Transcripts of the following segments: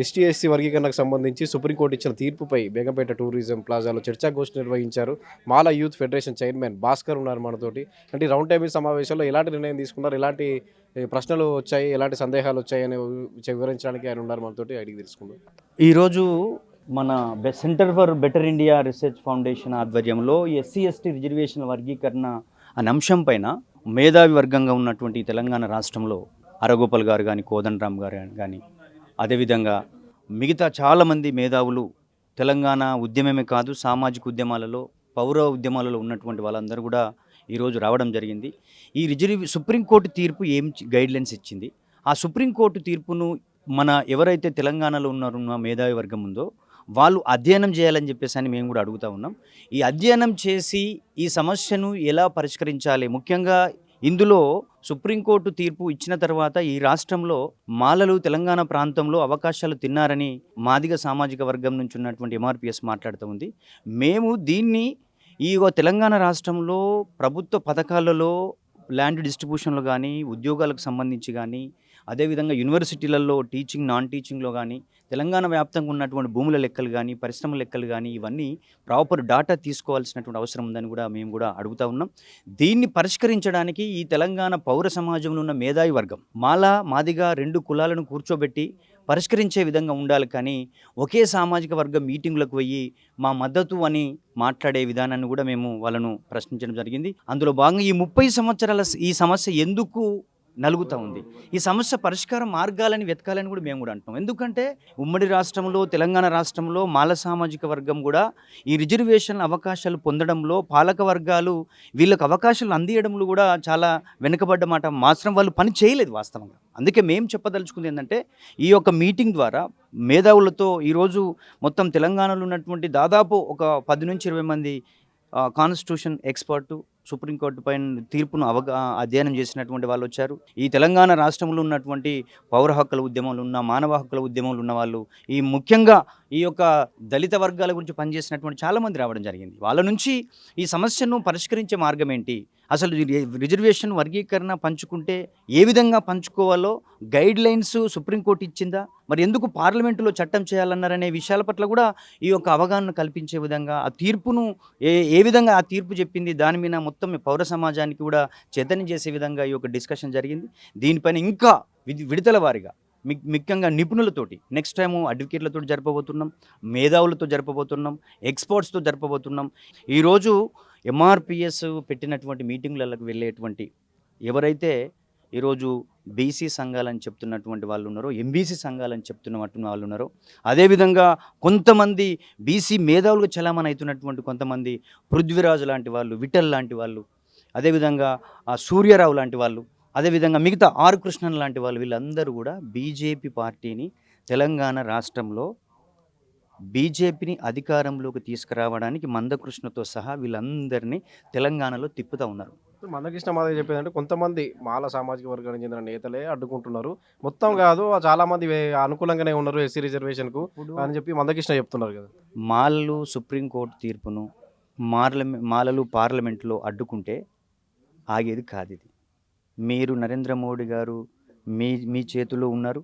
ST SC వర్గీకరణకు సంబంధించి supreme court ఇచ్చిన తీర్పుపై బేగంపేట టూరిజం ప్లాజాలో చర్చాగోష్ఠి నిర్వహించారు. మాలా యూత్ ఫెడరేషన్ చైర్మన్ భాస్కర్ ఉన్నారు మనతోటి. అంటే రౌండ్ టేబుల్ సమావేశంలో ఎలాంటి నిర్ణయం తీసుకున్నారు? ఎలాంటి ప్రశ్నలు వచ్చాయి? ఎలాంటి సందేహాలు వచ్చాయి అని వి- వివరించడానికి ఆయన ఉన్నారు మనతోటి. అడిగి తెలుసుకుందాం. ఈరోజు మన center for better India research foundation ఆధ్వర్యంలో ఎస్సీ ఎస్టీ రిజర్వేషన్ వర్గీకరణ అనే అంశం పైన మేధావి వర్గంగా ఉన్నటువంటి తెలంగాణ రాష్ట్రంలో అరగోపాల్ గారు కానీ కోదండరామ్ గారు కానీ అదేవిధంగా మిగతా చాలామంది మేధావులు తెలంగాణ ఉద్యమమే కాదు సామాజిక ఉద్యమాలలో పౌర ఉద్యమాలలో ఉన్నటువంటి వాళ్ళందరూ కూడా ఈరోజు రావడం జరిగింది. ఈ రిజర్వ్ సుప్రీంకోర్టు తీర్పు ఏం గైడ్లైన్స్ ఇచ్చింది? ఆ సుప్రీంకోర్టు తీర్పును మన ఎవరైతే తెలంగాణలో ఉన్నారున్న మేధావి వర్గం ఉందో వాళ్ళు అధ్యయనం చేయాలని చెప్పేసి అని మేము కూడా అడుగుతా ఉన్నాం. ఈ అధ్యయనం చేసి ఈ సమస్యను ఎలా పరిష్కరించాలి? ముఖ్యంగా ఇందులో సుప్రీంకోర్టు తీర్పు ఇచ్చిన తర్వాత ఈ రాష్ట్రంలో మాలలు తెలంగాణ ప్రాంతంలో అవకాశాలు తిన్నారని మాదిగ సామాజిక వర్గం నుంచి ఉన్నటువంటి ఎంఆర్పిఎస్ మాట్లాడుతూ ఉంది. మేము దీన్ని ఈ తెలంగాణ రాష్ట్రంలో ప్రభుత్వ పథకాలలో ల్యాండ్ డిస్ట్రిబ్యూషన్లు కానీ ఉద్యోగాలకు సంబంధించి కానీ అదేవిధంగా యూనివర్సిటీలలో టీచింగ్ నాన్ టీచింగ్లో కానీ తెలంగాణ వ్యాప్తంగా ఉన్నటువంటి భూముల లెక్కలు కానీ పరిశ్రమ లెక్కలు కానీ ఇవన్నీ ప్రాపర్ డాటా తీసుకోవాల్సినటువంటి అవసరం ఉందని కూడా మేము కూడా అడుగుతా ఉన్నాం. దీన్ని పరిష్కరించడానికి ఈ తెలంగాణ పౌర సమాజంలో ఉన్న మేధావి వర్గం మాలా మాదిగా రెండు కులాలను కూర్చోబెట్టి పరిష్కరించే విధంగా ఉండాలి కానీ ఒకే సామాజిక వర్గం మీటింగ్లకు పోయి మా మద్దతు అని మాట్లాడే విధానాన్ని కూడా మేము వాళ్ళను ప్రశ్నించడం జరిగింది. అందులో భాగంగా ఈ ముప్పై సంవత్సరాల ఈ సమస్య ఎందుకు నలుగుతూ ఉంది. ఈ సమస్య పరిష్కార మార్గాలని వెతకాలని కూడా మేము కూడా అంటున్నాం. ఎందుకంటే ఉమ్మడి రాష్ట్రంలో తెలంగాణ రాష్ట్రంలో మాల సామాజిక వర్గం కూడా ఈ రిజర్వేషన్ అవకాశాలు పొందడంలో పాలక వర్గాలు వీళ్ళకి అవకాశాలు అందియడంలో కూడా చాలా వెనుకబడ్డ మాట. మాత్రం వాళ్ళు పని చేయలేదు వాస్తవంగా. అందుకే మేము చెప్పదలుచుకుంది ఏంటంటే ఈ యొక్క మీటింగ్ ద్వారా మేధావులతో ఈరోజు మొత్తం తెలంగాణలో ఉన్నటువంటి దాదాపు ఒక పది నుంచి ఇరవై మంది కాన్స్టిట్యూషన్ ఎక్స్పర్టు సుప్రీంకోర్టు పైన తీర్పును అవగా అధ్యయనం చేసినటువంటి వాళ్ళు వచ్చారు. ఈ తెలంగాణ రాష్ట్రంలో ఉన్నటువంటి పౌర హక్కుల ఉద్యమంలో ఉన్న మానవ హక్కుల ఉద్యమంలో ఉన్న వాళ్ళు ఈ ముఖ్యంగా ఈ యొక్క దళిత వర్గాల గురించి పనిచేసినటువంటి చాలామంది రావడం జరిగింది. వాళ్ళ నుంచి ఈ సమస్యను పరిష్కరించే మార్గం ఏంటి? అసలు రిజర్వేషన్ వర్గీకరణ పంచుకుంటే ఏ విధంగా పంచుకోవాలో గైడ్ లైన్స్ సుప్రీంకోర్టు ఇచ్చిందా? మరి ఎందుకు పార్లమెంటులో చట్టం చేయాలన్నారనే విషయాల పట్ల కూడా ఈ యొక్క అవగాహన కల్పించే విధంగా ఆ తీర్పును ఏ ఏ విధంగా ఆ తీర్పు చెప్పింది దాని మీద మొత్తం పౌర సమాజానికి కూడా చైతన్యం చేసే విధంగా ఈ యొక్క డిస్కషన్ జరిగింది. దీనిపైన ఇంకా విధి విడతల వారిగా ముఖ్యంగా నిపుణులతోటి నెక్స్ట్ టైము అడ్వకేట్లతో జరపబోతున్నాం మేధావులతో జరపబోతున్నాం ఎక్స్పర్ట్స్తో జరపబోతున్నాం. ఈరోజు ఎంఆర్పిఎస్ పెట్టినటువంటి మీటింగ్లకు వెళ్ళేటువంటి ఎవరైతే ఈరోజు బీసీ సంఘాలని చెప్తున్నటువంటి వాళ్ళు ఉన్నారో ఎంబీసీ సంఘాలని చెప్తున్నటువంటి వాళ్ళు ఉన్నారో అదేవిధంగా కొంతమంది బీసీ మేధావులుగా చలామణి అవుతున్నటువంటి కొంతమంది పృథ్వీరాజు లాంటి వాళ్ళు విఠల్ లాంటి వాళ్ళు అదేవిధంగా ఆ సూర్యారావు లాంటి వాళ్ళు అదేవిధంగా మిగతా ఆర్ కృష్ణన్ లాంటి వాళ్ళు వీళ్ళందరూ కూడా బీజేపీ పార్టీని తెలంగాణ రాష్ట్రంలో బీజేపీని అధికారంలోకి తీసుకురావడానికి మందకృష్ణతో సహా వీళ్ళందరినీ తెలంగాణలో తిప్పుతూ ఉన్నారు. మందకృష్ణ మాధవ్ చెప్పేదంటే కొంతమంది మాల సామాజిక వర్గానికి చెందిన నేతలే అడ్డుకుంటున్నారు. మొత్తం కాదు చాలా మంది అనుకూలంగానే ఉన్నారు ఎస్సీ రిజర్వేషన్కు అని చెప్పి మందకృష్ణ చెప్తున్నారు కదా. మాలలు సుప్రీంకోర్టు తీర్పును మార్లమె మాలలు పార్లమెంట్లో అడ్డుకుంటే ఆగేది కాదు ఇది. మీరు నరేంద్ర మోడీ గారు మీ మీ చేతిలో ఉన్నారు.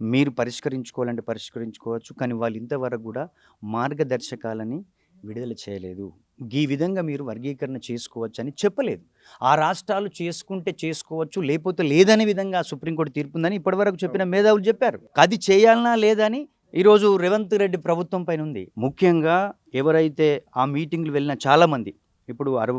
మీరు పరిష్కరించుకోవాలంటే పరిష్కరించుకోవచ్చు. కానీ వాళ్ళు ఇంతవరకు కూడా మార్గదర్శకాలని విడుదల చేయలేదు. ఈ విధంగా మీరు వర్గీకరణ చేసుకోవచ్చు అని చెప్పలేదు. ఆ రాష్ట్రాలు చేసుకుంటే చేసుకోవచ్చు లేకపోతే లేదనే విధంగా సుప్రీంకోర్టు తీర్పుందని ఇప్పటివరకు చెప్పిన మేధావులు చెప్పారు. అది చేయాలనా లేదని ఈరోజు రేవంత్ రెడ్డి ప్రభుత్వం పైన ఉంది ముఖ్యంగా ఎవరైతే ఆ మీటింగ్లు వెళ్ళిన చాలామంది ఇప్పుడు అర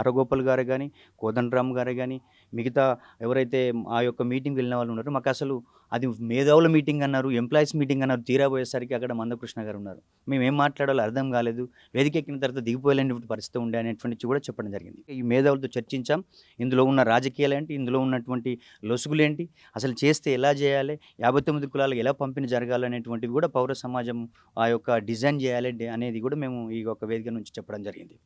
అరగోపాల్ గారు కానీ కోదండరామ్ గారు కానీ మిగతా ఎవరైతే ఆ యొక్క మీటింగ్ వెళ్ళిన వాళ్ళు ఉన్నారో మాకు అసలు అది మేధావుల మీటింగ్ అన్నారు ఎంప్లాయీస్ మీటింగ్ అన్నారు తీరాబోయేసరికి అక్కడ మందకృష్ణ గారు ఉన్నారు. మేము ఏం మాట్లాడాలో అర్థం కాలేదు. వేదిక ఎక్కిన తర్వాత దిగిపోయలేని పరిస్థితి ఉండే అనేటువంటి కూడా చెప్పడం జరిగింది. ఈ మేధావులతో చర్చించాం. ఇందులో ఉన్న రాజకీయాలు ఏంటి? ఇందులో ఉన్నటువంటి లొసుగులు ఏంటి? అసలు చేస్తే ఎలా చేయాలి? యాభై తొమ్మిది కులాలు ఎలా పంపిణీ జరగాలనేటువంటివి కూడా పౌర సమాజం ఆ యొక్క డిజైన్ చేయాలి అనేది కూడా మేము ఈ యొక్క వేదిక నుంచి చెప్పడం జరిగింది.